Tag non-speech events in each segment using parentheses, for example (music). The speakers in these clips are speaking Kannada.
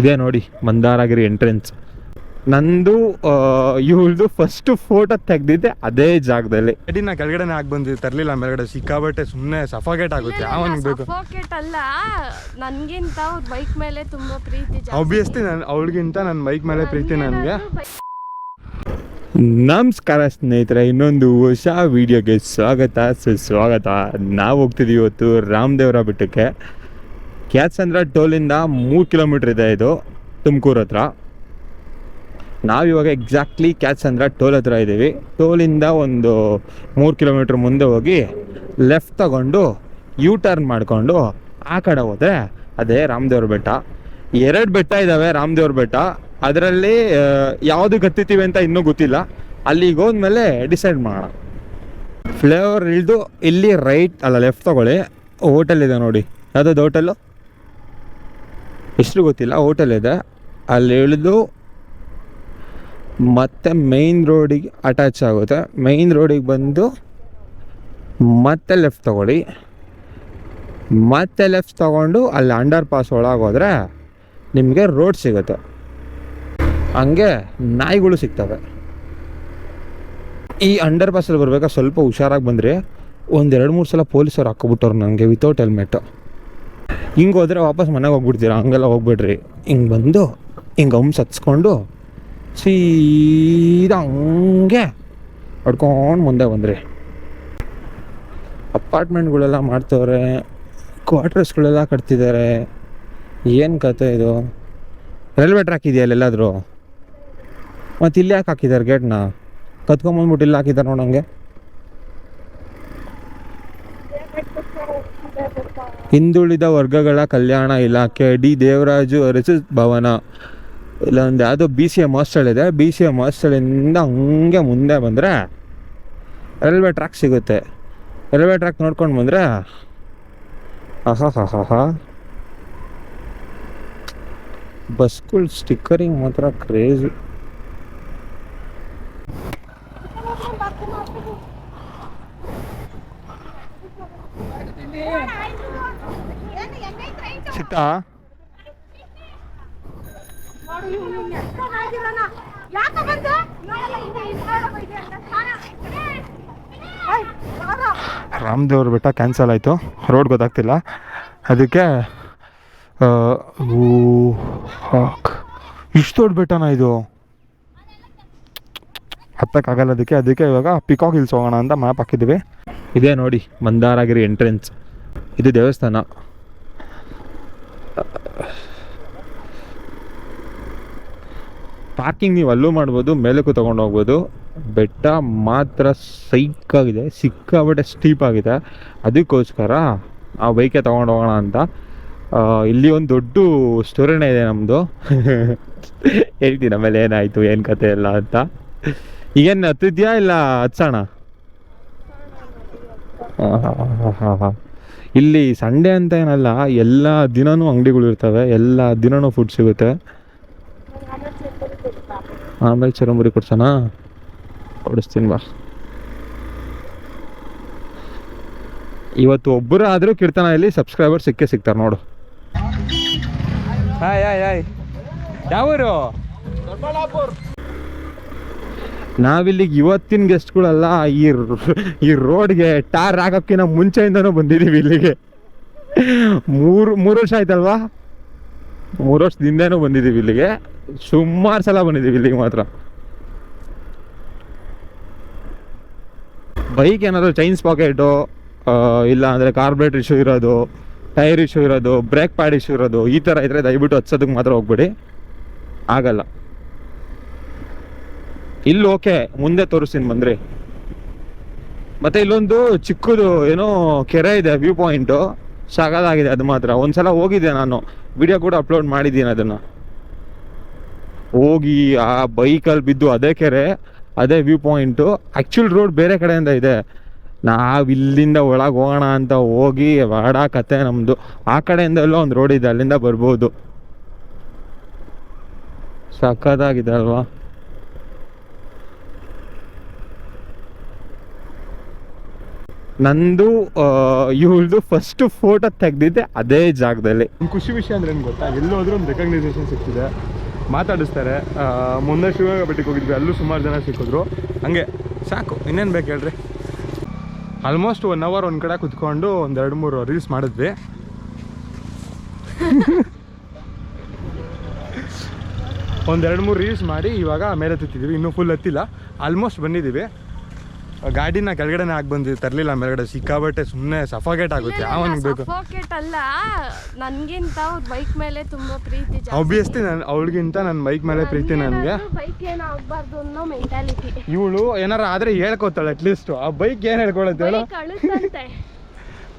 ಇದೆ ನೋಡಿ ಮಂದಾರಗಿರಿ ಎಂಟ್ರೆನ್ಸ್ ನಂದು ಇವಳ್ದು ಫಸ್ಟ್ ಫೋಟೋ ತೆಗ್ದಿದ್ದೆ ಅದೇ ಜಾಗದಲ್ಲಿ. ಗಾಡಿನ ಕೆಳಗಡೆನೆ ಆಗಿ ಬಂದಿದ್ದು ತರಲಿಲ್ಲ ಮೇಲ್ಗಡೆ ಸಿಕ್ಕಾಬಟ್ಟೆ ಸುಮ್ಮನೆ ಸಫಾಗೇಟ್ ಆಗುತ್ತೆ ಅವನಿಗೆ ಬೇಕು? ಅಲ್ಲ ನನಗಿಂತ ಅವ್ರ ಬೈಕ್ ಮೇಲೆ ತುಂಬಾ ಪ್ರೀತಿ ಜಾಸ್ತಿ. ಆಬ್ವಿಯಸ್ಲಿ ನಾನು ಅವಳಿಗಿಂತ ನನ್ನ ಬೈಕ್ ಮೇಲೆ ಪ್ರೀತಿ ನನಗೆ. ನಮಸ್ಕಾರ ಸ್ನೇಹಿತರೆ ಇನ್ನೊಂದು ಹೊಸ ವಿಡಿಯೋಗೆ ಸ್ವಾಗತ ಸುಸ್ವಾಗತ. ನಾವು ಹೋಗ್ತಿದ್ದೀವಿ ಇವತ್ತು ರಾಮದೇವರ ಬೆಟ್ಟಕ್ಕೆ. ಕ್ಯಾತ್ಸಂದ್ರ ಟೋಲಿಂದ ಮೂರು ಕಿಲೋಮೀಟ್ರ್ ಇದೆ ಇದು ತುಮಕೂರು ಹತ್ರ. ನಾವಿವಾಗ ಎಕ್ಸಾಕ್ಟ್ಲಿ ಕ್ಯಾತ್ಸಂದ್ರ ಟೋಲ್ ಹತ್ರ ಇದ್ದೀವಿ. ಟೋಲಿಂದ ಒಂದು ಮೂರು ಕಿಲೋಮೀಟ್ರ್ ಮುಂದೆ ಹೋಗಿ ಲೆಫ್ಟ್ ತಗೊಂಡು ಯು ಟರ್ನ್ ಮಾಡಿಕೊಂಡು ಆ ಕಡೆ ಹೋದರೆ ಅದೇ ರಾಮದೇವ್ರ ಬೆಟ್ಟ. ಎರಡು ಬೆಟ್ಟ ಇದ್ದಾವೆ ರಾಮದೇವ್ರ ಬೆಟ್ಟ. ಅದರಲ್ಲಿ ಯಾವುದು ಗತ್ತಿತೀವಿ ಅಂತ ಇನ್ನೂ ಗೊತ್ತಿಲ್ಲ. ಅಲ್ಲಿಗೆ ಹೋದ್ಮೇಲೆ ಡಿಸೈಡ್ ಮಾಡೋಣ. ಫ್ಲೇವರ್ ಇಳಿದು ಇಲ್ಲಿ ರೈಟ್ ಅಲ್ಲ ಲೆಫ್ಟ್ ತಗೊಳ್ಳಿ. ಹೋಟೆಲ್ ಇದೆ ನೋಡಿ. ಯಾವುದಾದ್ರು ಹೋಟೆಲ್ಲು ಹೆಸರು ಗೊತ್ತಿಲ್ಲ ಹೋಟೆಲ್ ಇದೆ. ಅಲ್ಲಿ ಇಳಿದು ಮತ್ತೆ ಮೇಯ್ನ್ ರೋಡಿಗೆ ಅಟ್ಯಾಚ್ ಆಗುತ್ತೆ. ಮೇಯ್ನ್ ರೋಡಿಗೆ ಬಂದು ಮತ್ತೆ ಲೆಫ್ಟ್ ತಗೊಳ್ಳಿ. ಮತ್ತೆ ಲೆಫ್ಟ್ ತಗೊಂಡು ಅಲ್ಲಿ ಅಂಡರ್ ಪಾಸ್ ಒಳಗೋದ್ರೆ ನಿಮಗೆ ರೋಡ್ ಸಿಗುತ್ತೆ. ಹಂಗೆ ನಾಯಿಗಳು ಸಿಗ್ತವೆ. ಈ ಅಂಡರ್ ಪಾಸಲ್ಲಿ ಬರ್ಬೇಕಾ ಸ್ವಲ್ಪ ಹುಷಾರಾಗಿ ಬಂದರೆ. ಒಂದೆರಡು ಮೂರು ಸಲ ಪೊಲೀಸರು ಹಾಕ್ಕೊಬಿಟ್ಟವ್ರು ನನಗೆ ವಿತೌಟ್ ಹೆಲ್ಮೆಟ್ಟು ಹಿಂಗೆ ಹೋದರೆ ವಾಪಸ್ ಮನೆಗೆ ಹೋಗ್ಬಿಡ್ತೀರಾ? ಹಂಗೆಲ್ಲ ಹೋಗ್ಬಿಡ್ರಿ. ಹಿಂಗೆ ಬಂದು, ಹಿಂಗೆ ಹಂಸ್ ಸತ್ಸ್ಕೊಂಡು ಸೀದಾ ಹಂಗೆ ಹೊಡ್ಕೊಂಡು ಮುಂದೆ ಬಂದ್ರಿ. ಅಪಾರ್ಟ್ಮೆಂಟ್ಗಳೆಲ್ಲ ಮಾಡ್ತವ್ರೆ, ಕ್ವಾರ್ಟರ್ಸ್ಗಳೆಲ್ಲ ಕಟ್ತಿದ್ದಾರೆ. ಏನು ಕತೆ ಇದು? ರೈಲ್ವೆ ಟ್ರ್ಯಾಕ್ ಇದೆಯಾ ಎಲ್ಲಾದರೂ ಮತ್ತು ಇಲ್ಲಿ ಯಾಕೆ ಹಾಕಿದ್ದಾರೆ ಗೇಟ್ನ? ಕತ್ಕೊಂಬಂದ್ಬಿಟ್ಟು ಇಲ್ಲಿ ಹಾಕಿದ್ದಾರೆ ನೋಡಂಗೆ ಹಿಂದುಳಿದ ವರ್ಗಗಳ ಕಲ್ಯಾಣ ಇಲಾಖೆ, ಡಿ. ದೇವರಾಜು ಅರಸು ಭವನ. ಇಲ್ಲೊಂದು ಯಾವುದೋ ಬಿ ಸಿ ಎಂ ಹಾಸ್ಟೆಲ್ ಇದೆ. ಬಿ ಸಿ ಎಂ ಹಾಸ್ಟೆಲಿಂದ ಹಂಗೆ ಮುಂದೆ ಬಂದರೆ ರೈಲ್ವೆ ಟ್ರ್ಯಾಕ್ ಸಿಗುತ್ತೆ. ರೈಲ್ವೆ ಟ್ರ್ಯಾಕ್ ನೋಡ್ಕೊಂಡು ಬಂದರೆ ಆಹಾ ಹಾ ಹಾ ಹಾ ಬಸ್ಗಳು ಸ್ಟಿಕ್ಕರಿಂಗ್ ಮಾತ್ರ ಕ್ರೇಜಿ. ರಾಮದೇವ್ರ ಬೆಟ್ಟ ಕ್ಯಾನ್ಸಲ್ ಆಯಿತು. ರೋಡ್ ಗೊತ್ತಾಗ್ತಿಲ್ಲ. ಅದಕ್ಕೆ. ಇಷ್ಟು ದೊಡ್ಡ ಬೆಟ್ಟನ ಇದು? ಹತ್ತಕ್ಕಾಗಲ್ಲ ಅದಕ್ಕೆ. ಅದಕ್ಕೆ ಇವಾಗ ಪಿಕಾಕ್ ಹಿಲ್ಸ್ ಹೋಗೋಣ ಅಂತ ಮ್ಯಾಪ್ ಹಾಕಿದ್ದೀವಿ. ಇದೇ ನೋಡಿ ಮಂದಾರಗಿರಿ ಎಂಟ್ರೆನ್ಸ್ ಇದು ದೇವಸ್ಥಾನ. ಪಾರ್ಕಿಂಗ್ ನೀವು ಅಲ್ಲೂ ಮಾಡ್ಬೋದು ಮೇಲಕ್ಕೂ ತೊಗೊಂಡು ಹೋಗ್ಬೋದು. ಬೆಟ್ಟ ಮಾತ್ರ ಸೈಕ್ ಆಗಿದೆ ಸಿಕ್ಕಾಬಟ್ಟೆ ಸ್ಟೀಪ್ ಆಗಿದೆ. ಅದಕ್ಕೋಸ್ಕರ ಆ ಬೈಕೆ ತೊಗೊಂಡು ಹೋಗೋಣ ಅಂತ. ಇಲ್ಲಿ ಒಂದು ದೊಡ್ಡ ಸ್ಟೋರಿನೇ ಇದೆ ನಮ್ಮದು (laughs) ಹೇಳ್ತೀನಿ ಆಮೇಲೆ ಏನಾಯಿತು ಏನು ಕತೆ ಎಲ್ಲ ಅಂತ. ಈಗೇನು ಹತ್ತಿದ್ಯಾ ಇಲ್ಲ ಹತ್ಸೋಣ? ಆಹಾಹಾಹಾಹಾ. ಇಲ್ಲಿ ಸಂಡೇ ಅಂತ ಏನಲ್ಲ ಎಲ್ಲ ದಿನವೂ ಅಂಗಡಿಗಳು ಇರ್ತವೆ ಎಲ್ಲ ದಿನವೂ ಫುಡ್ ಸಿಗುತ್ತೆ. ಆಮೇಲೆ ಚರಂಬುರಿ ಕೊಡ್ಸೋಣ? ಕೊಡಿಸ್ತೀನಿ ಬಾ. ಇವತ್ತು ಒಬ್ಬರು ಆದರೂ ಕೀರ್ತನ ಇಲ್ಲಿ ಸಬ್ಸ್ಕ್ರೈಬರ್ ಸಿಕ್ಕೇ ಸಿಗ್ತಾರೆ ನೋಡು. ಹಾಯ್ ಹಾಯ್ ಹಾಯ್ ಯಾವೂರು? ನಾವಿಲ್ಲಿಗೆ ಇವತ್ತಿನ ಗೆಸ್ಟ್ಗಳೆಲ್ಲ ಈ ಈ ರೋಡ್ಗೆ ಟಾರ್ ಆಗೋಕ್ಕಿಂತ ಮುಂಚೆಯಿಂದನೂ ಬಂದಿದ್ದೀವಿ ಇಲ್ಲಿಗೆ. ಮೂರು ಮೂರು ವರ್ಷ ಆಯ್ತಲ್ವಾ? ಮೂರು ವರ್ಷದಿಂದನೂ ಬಂದಿದ್ದೀವಿ ಇಲ್ಲಿಗೆ. ಸುಮಾರು ಸಲ ಬಂದಿದ್ದೀವಿ ಇಲ್ಲಿಗೆ ಮಾತ್ರ. ಬೈಕ್ ಏನಾದರೂ ಚೈನ್ಸ್ ಪಾಕೆಟು ಇಲ್ಲ ಅಂದರೆ ಕಾರ್ಬ್ರೇಟ್ ಇಶ್ಯೂ ಇರೋದು ಟೈರ್ ಇಶ್ಯೂ ಇರೋದು ಬ್ರೇಕ್ ಪ್ಯಾಡ್ ಇಶ್ಯೂ ಇರೋದು, ಈ ಥರ ಇದ್ದರೆ ದಯವಿಟ್ಟು ಹಚ್ಚೋದಕ್ಕೆ ಮಾತ್ರ ಹೋಗ್ಬೇಡಿ. ಆಗಲ್ಲ. ಇಲ್ಲಿ ಓಕೆ, ಮುಂದೆ ತೋರಿಸ್ತೀನಿ ಬಂದ್ರಿ. ಮತ್ತೆ ಇಲ್ಲೊಂದು ಚಿಕ್ಕದು ಏನೋ ಕೆರೆ ಇದೆ ವ್ಯೂ ಪಾಯಿಂಟು ಸಾಗದಾಗಿದೆ ಅದು ಮಾತ್ರ. ಒಂದ್ಸಲ ಹೋಗಿದ್ದೆ ನಾನು. ವಿಡಿಯೋ ಕೂಡ ಅಪ್ಲೋಡ್ ಮಾಡಿದ್ದೀನಿ ಅದನ್ನ. ಹೋಗಿ ಆ ಬೈಕಲ್ಲಿ ಬಿದ್ದು ಅದೇ ಕೆರೆ, ಅದೇ ವ್ಯೂ ಪಾಯಿಂಟು ಆ್ಯಕ್ಚುಲ್ ರೋಡ್ ಬೇರೆ ಕಡೆಯಿಂದ ಇದೆ. ನಾವು ಇಲ್ಲಿಂದ ಒಳಗೆ ಹೋಗೋಣ ಅಂತ ಹೋಗಿ ವಾಡ ಕತೆ ನಮ್ಮದು ಆ ಕಡೆಯಿಂದ ಎಲ್ಲೋ ಒಂದು ರೋಡ್ ಇದೆ, ಅಲ್ಲಿಂದ ಬರ್ಬೋದು. ಸಖತ್ತಾಗಿದೆ ಅಲ್ವಾ? ನಂದು ಇವಳ್ದು ಫಸ್ಟ್ ಫೋಟೋ ತೆಗ್ದಿದ್ದೆ ಅದೇ ಜಾಗದಲ್ಲಿ. ಖುಷಿ ವಿಷಯ ಅಂದ್ರೆ ಏನು ಗೊತ್ತಾ? ಎಲ್ಲೋದ್ರೂ ಒಂದು ರೆಕಗ್ನೈಸೇಷನ್ ಸಿಗ್ತಿದೆ. ಮಾತಾಡಿಸ್ತಾರೆ. ಮೊನ್ನೆ ಶಿವಗಂಗ ಬೆಟ್ಟಿಗೆ ಹೋಗಿದ್ವಿ. ಅಲ್ಲೂ ಸುಮಾರು ಜನ ಸಿಕ್ಕಿದ್ರು. ಹಂಗೆ, ಸಾಕು. ಇನ್ನೇನು ಬೇಕು ಹೇಳ್ರಿ? ಆಲ್ಮೋಸ್ಟ್ ಒನ್ ಅವರ್ ಒಂದು ಕಡೆ ಕುತ್ಕೊಂಡು ಒಂದು ಎರಡು ಮೂರು ರೀಲ್ಸ್ ಮಾಡಿದ್ವಿ. (laughs) ಒಂದೆರಡು ಮೂರು ರೀಲ್ಸ್ ಮಾಡಿ ಇವಾಗ ಮೇಲೆ ಹತ್ತಿದ್ದೀವಿ ಇನ್ನೂ ಫುಲ್ ಹತ್ತಿಲ್ಲ. ಆಲ್ಮೋಸ್ಟ್ ಬಂದಿದ್ದೀವಿ. ಗಾಡಿನ ಕೆಳಗಡೆನೇ ಆಗಿ ಬಂದಿದ್ದು ತರ್ಲಿಲ್ಲ ಮೇಲ್ಗಡೆ ಸಿಕ್ಕಾಬಟ್ಟೆ ಸುಮ್ಮನೆ ಸಫಾಗೇಟ್ ಆಗುತ್ತೆ. ಯಾವನಿಗೆ ಬೇಕು? ಸಫೋಕೇಟ್ ಅಲ್ಲ. ನನಗಿಂತ ಅವ್ರ ಬೈಕ್ ಮೇಲೆ ತುಂಬಾ ಪ್ರೀತಿ ಆಬ್ವಿಯಸ್ಲಿ ನಾನು ಅವಳಿಗಿಂತ ನನ್ನ ಬೈಕ್ ಮೇಲೆ ಪ್ರೀತಿ ನನಗೆ. ಬೈಕ್ ಏನೋ ಆಗ್ಬಾರ್ದು ಅನ್ನೋ ಮೆಂಟಾಲಿಟಿ ಇವಳು ಏನಾರ ಆದರೆ ಹೇಳ್ಕೊತಾಳೆ ಅಟ್ಲೀಸ್ಟ್ ಆ ಬೈಕ್ ಏನು ಹೇಳ್ಕೊಳತ್ತೆ ಹೇಳು?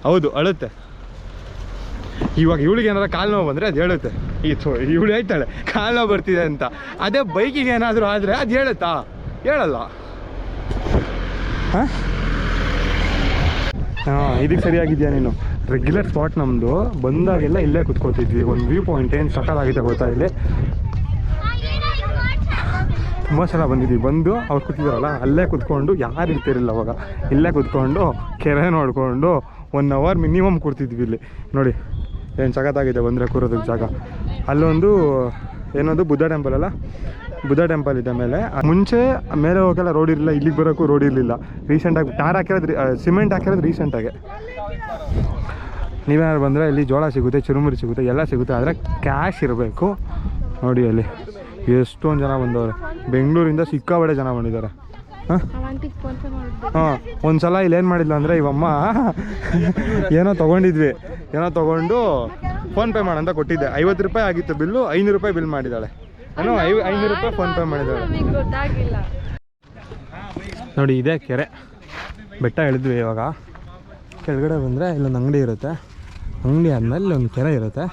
ಹೌದು ಅಳುತ್ತೆ. ಇವಾಗ ಇವಳಿಗೆ ಏನಾರ ಕಾಲು ನೋವು ಬಂದರೆ ಅದು ಹೇಳುತ್ತೆ. ಈ ಇವಳು ಹೇಳ್ತಾಳೆ ಕಾಲು ನೋವು ಬರ್ತಿದೆ ಅಂತ. ಅದೇ ಬೈಕಿಗೆ ಏನಾದರೂ ಆದರೆ ಅದು ಹೇಳುತ್ತಾ? ಹೇಳಲ್ಲ. ಹಾಂ? ಇದಕ್ಕೆ ಸರಿಯಾಗಿದೆಯಾ ನೀನು? ರೆಗ್ಯುಲರ್ ಸ್ಪಾಟ್ ನಮ್ಮದು ಬಂದಾಗೆಲ್ಲ ಇಲ್ಲೇ ಕುತ್ಕೋತಿದ್ವಿ. ಒಂದು ವ್ಯೂ ಪಾಯಿಂಟ್ ಏನು ಸಕಲಾಗಿದೆ ಗೊತ್ತಾ ಇಲ್ಲಿ? ತುಂಬ ಸಲ ಬಂದಿದ್ವಿ. ಬಂದು ಅವ್ರು ಕೂತಿದಾರಲ್ಲ, ಅಲ್ಲೇ ಕುತ್ಕೊಂಡು ಯಾರು ಇರ್ತಿರಲಿಲ್ಲ ಅವಾಗ. ಇಲ್ಲೇ ಕುತ್ಕೊಂಡು ಕೆರೆ ನೋಡಿಕೊಂಡು ಒನ್ ಅವರ್ ಮಿನಿಮಮ್ ಕೂರ್ತಿದ್ವಿ ಇಲ್ಲಿ. ನೋಡಿ, ಏನು ಸಖತ್ತಾಗಿದೆ ಬಂದರೆ ಕೂರೋದಕ್ಕೆ ಜಾಗ. ಅಲ್ಲೊಂದು ಏನದು? ಬುದ್ಧ ಟೆಂಪಲ್ ಅಲ್ಲ? ಬುದ್ಧ ಟೆಂಪಲ್ ಇದೆ ಮೇಲೆ. ಮುಂಚೆ ಮೇಲೆ ಹೋಗಲ್ಲ ರೋಡ್ ಇರಲಿಲ್ಲ, ಇಲ್ಲಿಗೆ ಬರೋಕ್ಕೂ ರೋಡ್ ಇರಲಿಲ್ಲ. ರೀಸೆಂಟಾಗಿ ಟಾರ್ ಹಾಕಿರೋದು ಸಿಮೆಂಟ್ ಹಾಕಿರೋದು ರೀಸೆಂಟಾಗೆ ನೀವೇನಾದ್ರು ಬಂದರೆ ಇಲ್ಲಿ ಜೋಳ ಸಿಗುತ್ತೆ, ಚುರುಮುರಿ ಸಿಗುತ್ತೆ, ಎಲ್ಲ ಸಿಗುತ್ತೆ. ಆದರೆ ಕ್ಯಾಶ್ ಇರಬೇಕು. ನೋಡಿ ಅಲ್ಲಿ, ಎಷ್ಟೊಂದು ಜನ ಬಂದವರು. ಬೆಂಗಳೂರಿಂದ ಸಿಕ್ಕಾಬಡೆ ಜನ ಬಂದಿದ್ದಾರೆ. ಹಾಂ? ಹಾಂ ಒಂದು ಸಲ ಇಲ್ಲಿ ಏನ್ ಮಾಡಿಲ್ಲ ಅಂದರೆ ಇವಮ್ಮ ಏನೋ ತಗೊಂಡಿದ್ವಿ. ಏನೋ ತೊಗೊಂಡು ಫೋನ್ಪೇ ಮಾಡಂತ ಕೊಟ್ಟಿದ್ದೆ. ಐವತ್ತು ರೂಪಾಯಿ ಆಗಿತ್ತು ಬಿಲ್ಲು, ಐನೂರು ರೂಪಾಯಿ ಬಿಲ್ ಮಾಡಿದ್ದಾಳೆ. ಏನೋ ಐನೂರು ರೂಪಾಯಿ ಫೋನ್ಪೇ ಮಾಡಿದ್ದಾಳೆ. ನೋಡಿ, ಇದೇ ಕೆರೆ. ಬೆಟ್ಟ ಇಳಿದ್ವಿ ಇವಾಗ. ಕೆಳಗಡೆ ಬಂದರೆ ಇಲ್ಲೊಂದು ಅಂಗಡಿ ಇರುತ್ತೆ. ಅಂಗಡಿ ಆದಮೇಲೆ ಒಂದು ಕೆರೆ ಇರುತ್ತೆ.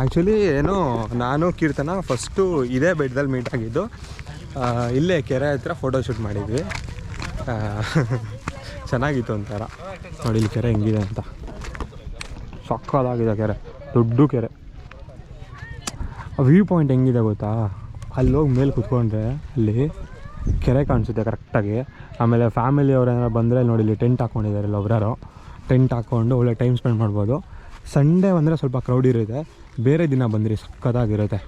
ಆ್ಯಕ್ಚುಲಿ ಏನೋ ನಾನು ಕೀರ್ತನ ಫಸ್ಟು ಇದೇ ಬೆಟ್ಟದಲ್ಲಿ ಮೀಟ್ ಆಗಿದ್ದು. ಇಲ್ಲೇ ಕೆರೆ ಹತ್ರ ಫೋಟೋ ಶೂಟ್ ಮಾಡಿದ್ವಿ. ಚೆನ್ನಾಗಿತ್ತು ಒಂಥರ. ನೋಡಿ ಇಲ್ಲಿ ಕೆರೆ ಹೆಂಗಿದೆ ಅಂತ. ಸಕ್ಕದಾಗಿದೆ ಕೆರೆ. ದೊಡ್ಡ ಕೆರೆ. ವ್ಯೂ ಪಾಯಿಂಟ್ ಹೆಂಗಿದೆ ಗೊತ್ತಾ? ಅಲ್ಲಿ ಹೋಗಿ ಮೇಲೆ ಕುತ್ಕೊಂಡ್ರೆ ಅಲ್ಲಿ ಕೆರೆ ಕಾಣಿಸುತ್ತೆ ಕರೆಕ್ಟಾಗಿ ಆಮೇಲೆ ಫ್ಯಾಮಿಲಿ ಬಂದರೆ ನೋಡಿ ಇಲ್ಲಿ ಟೆಂಟ್ ಹಾಕ್ಕೊಂಡಿದ್ದಾರೆ ಇಲ್ಲಿ ಒಬ್ಬರೋ ಟೆಂಟ್ ಹಾಕ್ಕೊಂಡು ಒಳ್ಳೆ ಟೈಮ್ ಸ್ಪೆಂಡ್ ಮಾಡ್ಬೋದು. ಸಂಡೇ ಬಂದರೆ ಸ್ವಲ್ಪ ಕ್ರೌಡ್ ಇರುತ್ತೆ. ಬೇರೆ ದಿನ ಬಂದಿರಿ ಸಕ್ಕತ್ತಾಗಿರುತ್ತೆ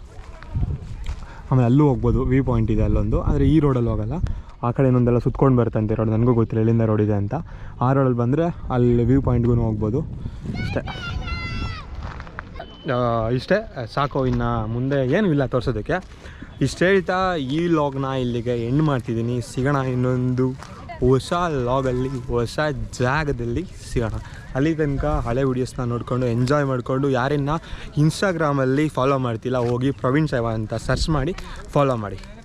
ಆಮೇಲೆ ಅಲ್ಲೂ ಹೋಗ್ಬೋದು ವ್ಯೂ ಪಾಯಿಂಟ್ ಇದೆ ಅಲ್ಲೊಂದು. ಆದರೆ ಈ ರೋಡಲ್ಲಿ ಹೋಗಲ್ಲ. ಆ ಕಡೆ ಇನ್ನೊಂದೆಲ್ಲ ಸುತ್ಕೊಂಡು ಬರುತ್ತಂತೆ ರೋಡ್ ನನಗೂ ಗೊತ್ತಿಲ್ಲ ಎಲ್ಲಿಂದ ರೋಡ್ ಇದೆ ಅಂತ. ಆ ರೋಡಲ್ಲಿ ಬಂದರೆ ಅಲ್ಲಿ ವ್ಯೂ ಪಾಯಿಂಟ್ಗೂ ಹೋಗ್ಬೋದು. ಅಷ್ಟೇ ಇಷ್ಟೇ. ಸಾಕು, ಇನ್ನು ಮುಂದೆ ಏನೂ ಇಲ್ಲ ತೋರಿಸೋದಕ್ಕೆ. ಇಷ್ಟು ಹೇಳ್ತಾ ಈ ಲಾಗ್ನ ಇಲ್ಲಿಗೆ ಎಂಡ್ ಮಾಡ್ತಿದ್ದೀನಿ. ಸಿಗೋಣ ಇನ್ನೊಂದು ಹೊಸ ಲಾಗಲ್ಲಿ ಹೊಸ ಜಾಗದಲ್ಲಿ ಸಿಗೋಣ. ಅಲ್ಲಿ ತನಕ ಹಳೆ ವೀಡಿಯೋಸ್ನ ನೋಡಿಕೊಂಡು ಎಂಜಾಯ್ ಮಾಡಿಕೊಂಡು ಯಾರನ್ನ ಇನ್ಸ್ಟಾಗ್ರಾಮಲ್ಲಿ ಫಾಲೋ ಮಾಡ್ತಿಲ್ಲ, ಹೋಗಿ ಪ್ರವೀಣ್ ಸೇವಾ ಅಂತ ಸರ್ಚ್ ಮಾಡಿ ಫಾಲೋ ಮಾಡಿ.